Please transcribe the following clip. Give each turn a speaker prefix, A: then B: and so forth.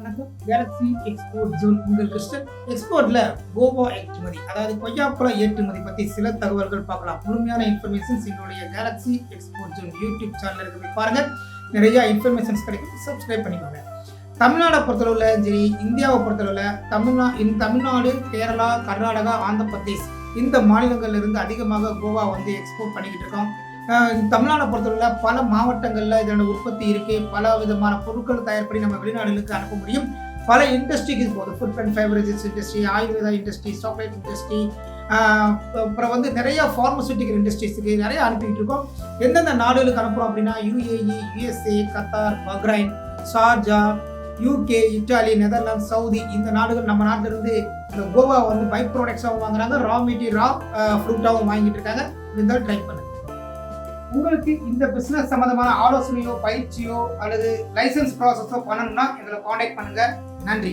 A: வணக்கம். Galaxy export zone உங்கள் கிறிஸ்டன் எக்ஸ்போர்ட்ல கோவா ஏற்றுமதி அதாவது கொய்யாப்பழம் ஏற்றுமதி பத்தி சில தகவல்கள் பார்க்கலாம். முழுமையான இன்ஃபர்மேஷன்ஸ் எங்களுடைய galaxy export zone YouTube channel போய் பாருங்க. நிறைய இன்ஃபர்மேஷன்ஸ் கிடைக்கும். சப்ஸ்கிரைப் பண்ணிக்கோங்க. தமிழ்நாடை பொறுத்தளவில் சரி இந்தியாவை பொறுத்தளவில் தமிழ்நா இந்த தமிழ்நாடு கேரளா கர்நாடகா ஆந்திர பிரதேஷ் இந்த மாநிலங்கள்ல இருந்து அதிகமாக கோவா வந்து எக்ஸ்போர்ட் பண்ணிக்கிட்டு இருக்கோம். தமிழ்நாடை பொறுத்தவரையில் பல மாவட்டங்களில் இதோட உற்பத்தி இருக்கு. பல விதமான பொருட்கள் தயார் பண்ணி நம்ம வெளிநாடுகளுக்கு அனுப்ப முடியும். பல இண்டஸ்ட்ரிக்கு இது போகுது food and beverages industry Ayurveda industry chocolate industry அப்புறம் வந்து நிறைய ஃபார்மசூட்டிக்கல் இண்டஸ்ட்ரீஸுக்கு நிறைய அனுப்பிட்டு இருக்கோம். எந்தெந்த நாடுகளுக்கு அனுப்புகிறோம் அப்படின்னா UAE UAE USA Qatar Bahrain Sharjah UK Italy Netherlands Saudi இந்த நாடுகள் நம்ம நாட்டிலிருந்து இந்த கோவா வந்து பை ப்ராடக்ட்ஸாகவும் வாங்குறாங்க. ரா மெட்டீரியல் ரா ஃப்ரூட்டாகவும் வாங்கிட்டு இருக்காங்க. இருந்தாலும் ட்ரை பண்ணுங்க. உங்களுக்கு இந்த பிஸ்னஸ் சம்பந்தமான ஆலோசனையோ பயிற்சியோ அல்லது லைசன்ஸ் ப்ராசஸோ பண்ணணும்னா எங்களை காண்டாக்ட் பண்ணுங்க. நன்றி.